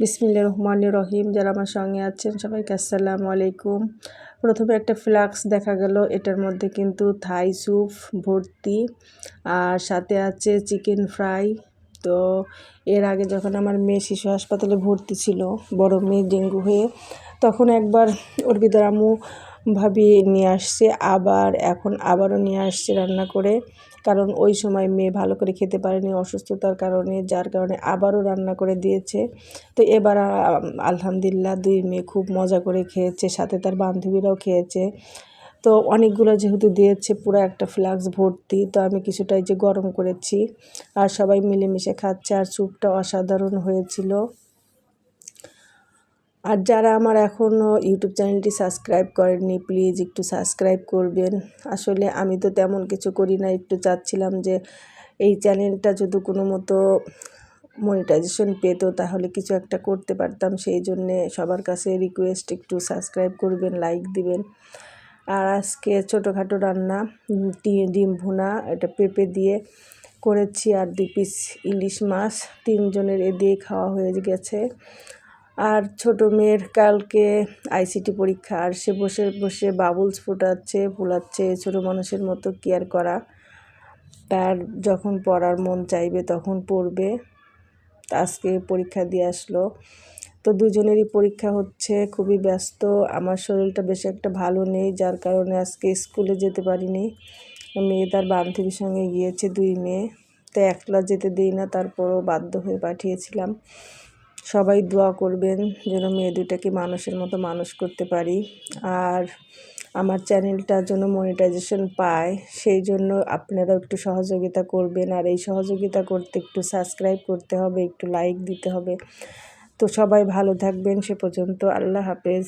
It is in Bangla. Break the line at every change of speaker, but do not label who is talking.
বিসমিল্লা রহমান রহিম। যারা আমার সঙ্গে আছেন, সবাইকে আসসালামু আলাইকুম। প্রথমে একটা ফ্লাক্স দেখা গেল, এটার মধ্যে কিন্তু থাই স্যুপ, ভর্তি, আর সাথে আছে চিকেন ফ্রাই। তো এর আগে যখন আমার মেয়ে শিশু হাসপাতালে ভর্তি ছিল, বড় মেয়ে ডেঙ্গু হয়ে, তখন একবার ওর আমু ভাবি নিয়ে আসছে, আবার এখন আবারও নিয়ে আসছে রান্না করে। কারণ ওই সময় মেয়ে ভালো করে খেতে পারেনি অসুস্থতার কারণে, যার কারণে আবারও রান্না করে দিয়েছে। তো এবার আলহামদুলিল্লাহ দুই মেয়ে খুব মজা করে খেয়েছে, সাথে তার বান্ধবীরাও খেয়েছে। তো অনেকগুলো যেহেতু দিয়েছে, পুরো একটা ফ্লাক্স ভর্তি, তো আমি কিছুটাই যে গরম করেছি। আর সবাই মিলেমিশে খাচ্ছে, আর স্যুপটা অসাধারণ হয়েছিল। আর যারা আমার এখনও ইউটিউব চ্যানেলটি সাবস্ক্রাইব করেননি, প্লিজ একটু সাবস্ক্রাইব করবেন। আসলে আমি তো তেমন কিছু করি না, একটু চাচ্ছিলাম যে এই চ্যানেলটা যদি কোনো মতো মনিটাইজেশন পেত, তাহলে কিছু একটা করতে পারতাম। সেই জন্যে সবার কাছে রিকোয়েস্ট একটু সাবস্ক্রাইব করবেন লাইক দিবেন। আর আজকে ছোটোখাটো রান্না ডিম ভুনা, এটা পেঁপে দিয়ে করেছি আর দুই পিস ইলিশ মাছ। তিনজনের এ দিয়ে খাওয়া হয়ে গেছে। আর ছোট মেয়ের কালকে আইসিটি পরীক্ষা, আর সে বসে বসে বাবুলস ফোটাচ্ছে, ফোলাচ্ছে ছোটো মানুষের মতো কেয়ার করা। তার যখন পড়ার মন চাইবে তখন পড়বে। আজকে পরীক্ষা দিয়ে আসলো। তো দুজনেরই পরীক্ষা হচ্ছে, খুবই ব্যস্ত। আমার শরীরটা বেশি একটা ভালো নেই, যার কারণে আজকে স্কুলে যেতে পারিনি। মেয়ে তার বান্ধবীর সঙ্গে গিয়েছে, দুই মেয়ে। তো একলা যেতে দিই না, তারপরও বাধ্য হয়ে পাঠিয়েছিলাম। সবাই দোয়া করবেন যেন মেয়ে দুটাকে মানুষের মতো মানুষ করতে পারি। আর আমার চ্যানেলটা যেন মনিটাইজেশন পায়, সেই জন্য আপনারা একটু সহযোগিতা করবেন। আর এই সহযোগিতা করতে একটু সাবস্ক্রাইব করতে হবে, একটু লাইক দিতে হবে। তো সবাই ভালো থাকবেন, সে পর্যন্ত আল্লাহ হাফেজ।